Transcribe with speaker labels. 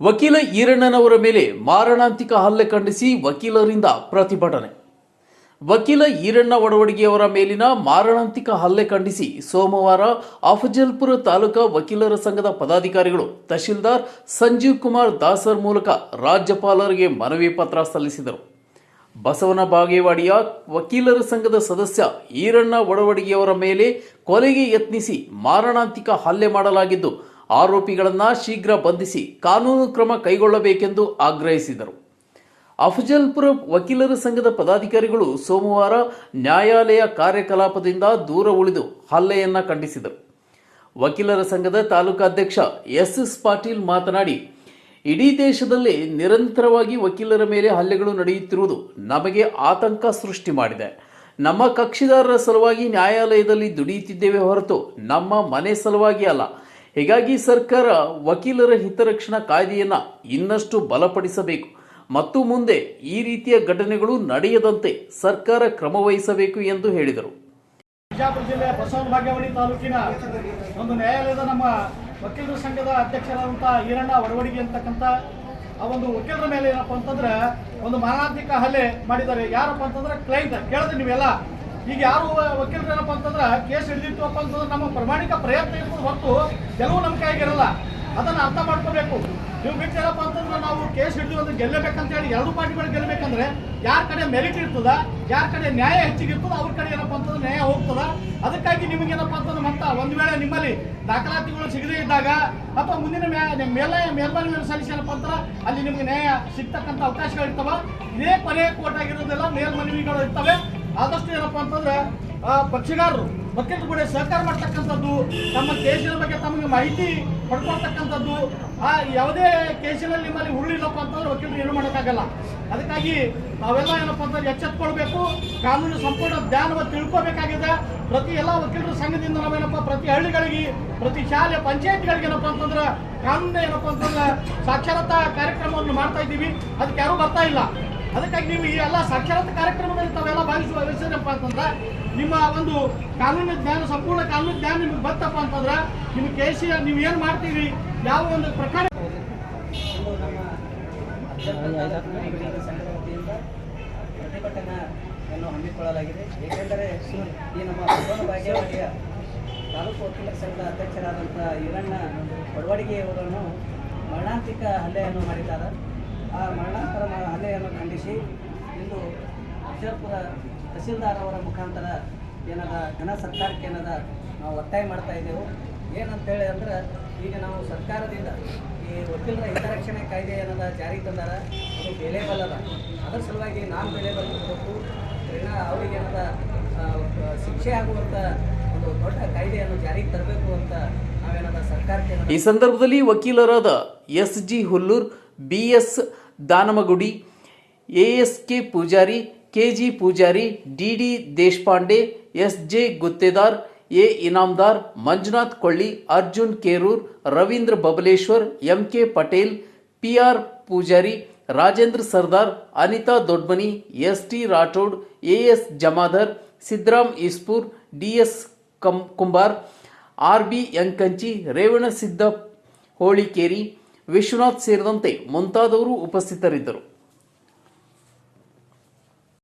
Speaker 1: ವಕೀಲ ಈರಣ್ಣನವರ ಮೇಲೆ ಮಾರಣಾಂತಿಕ ಹಲ್ಲೆ ಖಂಡಿಸಿ ವಕೀಲರಿಂದ ಪ್ರತಿಭಟನೆ. ವಕೀಲ ಈರಣ್ಣ ಒಡವಡಿಗೆಯವರ ಮೇಲಿನ ಮಾರಣಾಂತಿಕ ಹಲ್ಲೆ ಖಂಡಿಸಿ ಸೋಮವಾರ ಅಫಜಲ್ಪುರ ತಾಲೂಕಾ ವಕೀಲರ ಸಂಘದ ಪದಾಧಿಕಾರಿಗಳು ತಹಶೀಲ್ದಾರ್ ಸಂಜೀವ್ ಕುಮಾರ್ ದಾಸರ್ ಮೂಲಕ ರಾಜ್ಯಪಾಲರಿಗೆ ಮನವಿ ಪತ್ರ ಸಲ್ಲಿಸಿದರು. ಬಸವನ ಬಾಗೇವಾಡಿಯ ವಕೀಲರ ಸಂಘದ ಸದಸ್ಯ ಈರಣ್ಣ ಒಡವಡಿಗೆಯವರ ಮೇಲೆ ಕೊಲೆಗೆ ಯತ್ನಿಸಿ ಮಾರಣಾಂತಿಕ ಹಲ್ಲೆ ಮಾಡಲಾಗಿದ್ದು ಆರೋಪಿಗಳನ್ನು ಶೀಘ್ರ ಬಂಧಿಸಿ ಕಾನೂನು ಕ್ರಮ ಕೈಗೊಳ್ಳಬೇಕೆಂದು ಆಗ್ರಹಿಸಿದರು. ಅಫಜಲ್ಪುರ ವಕೀಲರ ಸಂಘದ ಪದಾಧಿಕಾರಿಗಳು ಸೋಮವಾರ ನ್ಯಾಯಾಲಯ ಕಾರ್ಯಕಲಾಪದಿಂದ ದೂರ ಉಳಿದು ಹಲ್ಲೆಯನ್ನು ಖಂಡಿಸಿದರು. ವಕೀಲರ ಸಂಘದ ತಾಲೂಕಾಧ್ಯಕ್ಷ ಎಸ್ ಎಸ್ ಪಾಟೀಲ್ ಮಾತನಾಡಿ, ಇಡೀ ದೇಶದಲ್ಲಿ ನಿರಂತರವಾಗಿ ವಕೀಲರ ಮೇಲೆ ಹಲ್ಲೆಗಳು ನಡೆಯುತ್ತಿರುವುದು ನಮಗೆ ಆತಂಕ ಸೃಷ್ಟಿ ಮಾಡಿದೆ. ನಮ್ಮ ಕಕ್ಷಿದಾರರ ಸಲುವಾಗಿ ನ್ಯಾಯಾಲಯದಲ್ಲಿ ದುಡಿಯುತ್ತಿದ್ದೇವೆ ಹೊರತು ನಮ್ಮ ಮನೆ ಸಲುವಾಗಿ ಅಲ್ಲ ಹೀಗಾಗಿ ಸರ್ಕಾರ ವಕೀಲರ ಹಿತರಕ್ಷಣಾ ಕಾಯ್ದೆಯನ್ನು ಇನ್ನಷ್ಟು ಬಲಪಡಿಸಬೇಕು. ಮತ್ತು ಮುಂದೆ ಈ ರೀತಿಯ ಘಟನೆಗಳು ನಡೆಯದಂತೆ ಸರ್ಕಾರ ಕ್ರಮ ವಹಿಸಬೇಕು ಎಂದು ಹೇಳಿದರು.
Speaker 2: ಬಿಜಾಪುರ ಜಿಲ್ಲೆ ಬಸವನ ಭಾಗ್ಯವಳ್ಳಿ ತಾಲೂಕಿನ ಒಂದು ನ್ಯಾಯಾಲಯದ ನಮ್ಮ ವಕೀಲರ ಸಂಘದ ಅಧ್ಯಕ್ಷರಾದಂಥ ಈರಣ್ಣ ಒಡವಡಿಗೆ ಅಂತಕ್ಕಂಥ ಆ ಒಂದು ವಕೀಲರ ಮೇಲೆ ಏನಪ್ಪ ಅಂತಂದ್ರೆ ಒಂದು ಮಾರಣಾಂತಿಕ ಹಲ್ಲೆ ಮಾಡಿದ್ದಾರೆ. ಯಾರಪ್ಪ ಅಂತಂದ್ರೆ ಕ್ಲೈಂಟ್ ಕೇಳಿದ್ರೆ ನೀವೆಲ್ಲ? ಈಗ ಯಾರು, ವಕೀಲರೇನಪ್ಪ ಅಂತಂದ್ರೆ ಕೇಸ್ ಹಿಡಿದಿರ್ತವಪ್ಪ ಅಂತಂದ್ರೆ ನಮ್ಮ ಪ್ರಾಮಾಣಿಕ ಪ್ರಯತ್ನ ಇರ್ತದೆ ಹೊರತು ಕೆಲವು ನಮ್ಮ ಕೈಗಿರಲ್ಲ ಅದನ್ನು ಅರ್ಥ ಮಾಡ್ಕೋಬೇಕು. ನೀವು ಬಿಟ್ಟು ಏನಪ್ಪ ಅಂತಂದ್ರೆ ನಾವು ಕೇಸ್ ಹಿಡಿದು ಅಂದ್ರೆ ಗೆಲ್ಲಬೇಕಂತ ಹೇಳಿ ಎರಡು ಪಾರ್ಟಿಗಳು ಗೆಲ್ಲಬೇಕಂದ್ರೆ ಯಾರ ಕಡೆ ಮೆರಿಟ್ ಇರ್ತದ, ಯಾರ ಕಡೆ ನ್ಯಾಯ ಹೆಚ್ಚಿಗೆ ಇರ್ತದ, ಅವ್ರ ಕಡೆ ಏನಪ್ಪ ಅಂತಂದ್ರೆ ನ್ಯಾಯ ಹೋಗ್ತದ? ಅದಕ್ಕಾಗಿ ನಿಮಗೆ ಏನಪ್ಪ ಅಂತಂದ್ರೆ ಮತ್ತ ಒಂದು ವೇಳೆ ನಿಮ್ಮಲ್ಲಿ ದಾಖಲಾತಿಗಳು ಸಿಗದೇ ಇದ್ದಾಗ ಅಥವಾ ಮುಂದಿನ ಮೇಲ್ಮನೆ ಮೇಲೆ ಮೇಲ್ಮನವಿ ಸಲ್ಲಿಸಿ ಏನಪ್ಪ ಅಂತಂದ್ರೆ ಅಲ್ಲಿ ನಿಮಗೆ ನ್ಯಾಯ ಸಿಗ್ತಕ್ಕಂಥ ಅವಕಾಶಗಳು ಇರ್ತವ. ಇದೇ ಕೊನೆ ಕೋರ್ಟ್ ಆಗಿರೋದಿಲ್ಲ ಮೇಲ್ಮನವಿಗಳು ಇರ್ತವೆ. ಆದಷ್ಟು ಏನಪ್ಪ ಅಂತಂದ್ರೆ ಪಕ್ಷಗಾರರು ವಕೀಲರು ಕೂಡ ಸಹಕಾರ ಮಾಡ್ತಕ್ಕಂಥದ್ದು, ತಮ್ಮ ಕೇಸಿನ ಬಗ್ಗೆ ತಮಗೆ ಮಾಹಿತಿ ಪಡ್ಕೊಳ್ತಕ್ಕಂಥದ್ದು, ಆ ಯಾವುದೇ ಕೇಸಿನಲ್ಲಿ ನಿಮ್ಮಲ್ಲಿ ಉರುಳಿಲ್ಲಪ್ಪ ಅಂತಂದ್ರೆ ವಕೀಲರು ಏನು ಮಾಡೋಕ್ಕಾಗಲ್ಲ. ಅದಕ್ಕಾಗಿ ನಾವೆಲ್ಲ ಏನಪ್ಪ ಅಂತಂದ್ರೆ ಎಚ್ಚೆತ್ಕೊಳ್ಬೇಕು, ಕಾನೂನು ಸಂಪೂರ್ಣ ಧ್ಯಾನವ ತಿಳ್ಕೊಬೇಕಾಗಿದೆ. ಪ್ರತಿ ಎಲ್ಲ ವಕೀಲರ ಸಂಘದಿಂದ ನಾವೇನಪ್ಪ, ಪ್ರತಿ ಹಳ್ಳಿಗಳಿಗೆ, ಪ್ರತಿ ಶಾಲೆ, ಪಂಚಾಯತ್ಗಳಿಗೆ ಏನಪ್ಪ ಅಂತಂದ್ರೆ ಕಾನೂನು ಏನಪ್ಪ ಅಂತಂದ್ರೆ ಸಾಕ್ಷರತಾ ಕಾರ್ಯಕ್ರಮವನ್ನು ಮಾಡ್ತಾ ಇದ್ದೀವಿ. ಅದಕ್ಕೆ ಯಾರೂ ಬರ್ತಾ ಇಲ್ಲ. ಅದಕ್ಕಾಗಿ ನೀವು ಈ ಎಲ್ಲ ಸಾಕ್ಷರತಾ ಕಾರ್ಯಕ್ರಮದಲ್ಲಿ ತಾವೆಲ್ಲ ಭಾಗಿಸುವ ವಹಿಸಿದ್ರಪ್ಪ ಅಂತಂದ್ರೆ, ನಿಮ್ಮ ಒಂದು ಕಾನೂನು ಜ್ಞಾನ, ಸಂಪೂರ್ಣ ಕಾನೂನು ಜ್ಞಾನ ನಿಮ್ಗೆ ಬರ್ತಪ್ಪ ಅಂತಂದ್ರೆ, ನಿಮ್ಮ ಸಿ ನೀವು ಏನು ಮಾಡ್ತೀವಿ ಯಾವ ಒಂದು ಪ್ರಕಾರ
Speaker 3: ಪ್ರತಿಭಟನೆಯನ್ನು ಹಮ್ಮಿಕೊಳ್ಳಲಾಗಿದೆ ಏಕೆಂದರೆ ಈ ನಮ್ಮ ಬಸವನ ಭಾಗ್ಯವಾಡಿಯ ತಾಲೂಕು ವಕೀಲರ ಸಂಘದ ಅಧ್ಯಕ್ಷರಾದಂಥ ಈರಣ್ಣ ಕೊಡವಡಿಗೆಯವರನ್ನು ಮರಣಾಂತಿಕ ಹಲ್ಲೆಯನ್ನು ಮಾಡಿದ್ದಾರೆ. ಆ ಮರಣಾಂತರ ಹಲ್ಲೆಯನ್ನು ಖಂಡಿಸಿ ಇಂದು ಅಕ್ಷರಪುರ ತಹಸೀಲ್ದಾರ್ ಅವರ ಮುಖಾಂತರ ಏನದ ಘನ ಸರ್ಕಾರಕ್ಕೆ ಏನದ ನಾವು ಒತ್ತಾಯ ಮಾಡ್ತಾ ಇದ್ದೆವು. ಏನಂತೇಳಿ ಅಂದ್ರೆ ಈಗ ನಾವು ಸರ್ಕಾರದಿಂದ ಈ ವಕೀಲರ ಹಿತರಕ್ಷಣೆ ಕಾಯ್ದೆ ಏನದ ಜಾರಿಗೆ ತಂದಾರ, ಅದು ಬೆಲೆಬಲ್ ಅದ ಅದರ ಸಲುವಾಗಿ ನಾನ್ ಬೆಲೆಬಲ್ ಇರಬೇಕು ಪರಿಣಾ ಅವರಿಗೆ ಏನದ ಶಿಕ್ಷೆ ಆಗುವಂಥ ಒಂದು ದೊಡ್ಡ ಕಾಯ್ದೆಯನ್ನು ಜಾರಿಗೆ ತರಬೇಕು ಅಂತ ನಾವೇನದ ಸರ್ಕಾರಕ್ಕೆ
Speaker 1: ಈ ಸಂದರ್ಭದಲ್ಲಿ ವಕೀಲರಾದ S G Hullur B S Danamagudi A S K Pujari K G Pujari D D Deshpande S J Guttedar A Inamdar, Manjunath Kolli, Arjun Kerur, Ravindra Babaleshwar M K Patel P R Pujari, Rajendra Sardar, Anita Dodmani S T Rathod A S Jamadar Siddaram D S Kam, Kumbar R B Yankanchi Revanasiddha Holikeri Vishwanath ಸೇರಿದಂತೆ ಮುಂತಾದವರು ಉಪಸ್ಥಿತರಿದ್ದರು.